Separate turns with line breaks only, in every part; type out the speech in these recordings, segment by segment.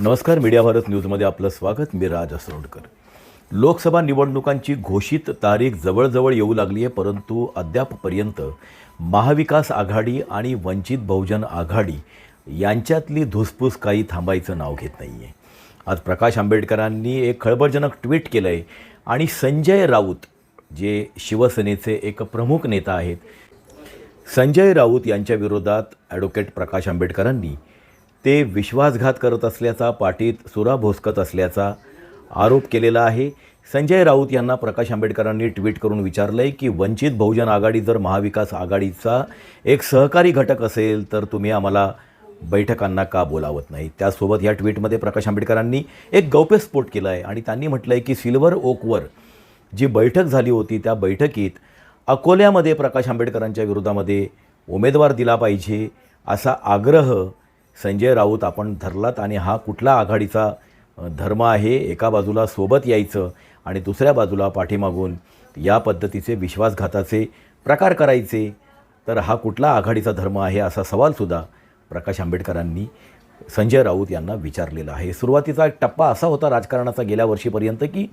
नमस्कार मीडिया भारत न्यूजमध्ये आपलं स्वागत. मी राज असरोडकर. लोकसभा निवडणुकांची घोषित तारीख जवळजवळ येऊ लागली आहे परंतु अद्यापपर्यंत महाविकास आघाडी आणि वंचित बहुजन आघाडी यांच्यातली धुसफूस काही थांबायचं नाव घेत नाही आहे आज प्रकाश आंबेडकरांनी एक खळबळजनक ट्विट केलं आहे आणि संजय राऊत जे शिवसेनेचे एक प्रमुख नेता आहेत संजय राऊत यांच्या विरोधात ॲडव्होकेट प्रकाश आंबेडकरांनी ते विश्वासघात करत असल्याचा पाठीत सुरा भोसकत असल्याचा आरोप केलेला आहे. संजय राऊत यांना प्रकाश आंबेडकरांनी ट्विट करून विचारलं आहे की वंचित बहुजन आघाडी जर महाविकास आघाडीचा एक सहकारी घटक असेल तर तुम्ही आम्हाला बैठकांना का बोलावत नाही? त्यासोबत या ट्विटमध्ये प्रकाश आंबेडकरांनी एक गौप्यस्फोट केला आहे आणि त्यांनी म्हटलं आहे की सिल्वर ओकवर जी बैठक झाली होती त्या बैठकीत अकोल्यामध्ये प्रकाश आंबेडकरांच्या विरोधामध्ये उमेदवार दिला पाहिजे असा आग्रह संजय राऊत आपण धरलात आणि हा कुठला आघाडीचा धर्म आहे? एका बाजूला सोबत यायचं आणि दुसऱ्या बाजूला पाठीमागून या पद्धतीचे विश्वासघाताचे प्रकार करायचे. तर हा कुठला आघाडीचा धर्म आहे असा सवालसुद्धा प्रकाश आंबेडकरांनी संजय राऊत यांना विचारलेला आहे. सुरुवातीचा एक टप्पा असा होता राजकारणाचा गेल्या वर्षीपर्यंत की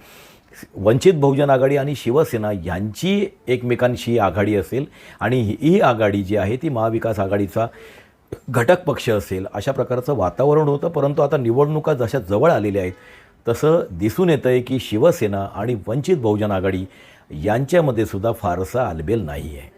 वंचित बहुजन आघाडी आणि शिवसेना यांची एकमेकांशी आघाडी असेल आणि ही ही आघाडी जी आहे ती महाविकास आघाडीचा घटक पक्ष असेल अशा प्रकारचं वातावरण होतं परंतु आता निवडणुका जशा जवळ आलेल्या आहेत तसं दिसून येतं आहे की शिवसेना आणि वंचित बहुजन आघाडी यांच्यामध्ये सुद्धा फारसा आलबेल नाही आहे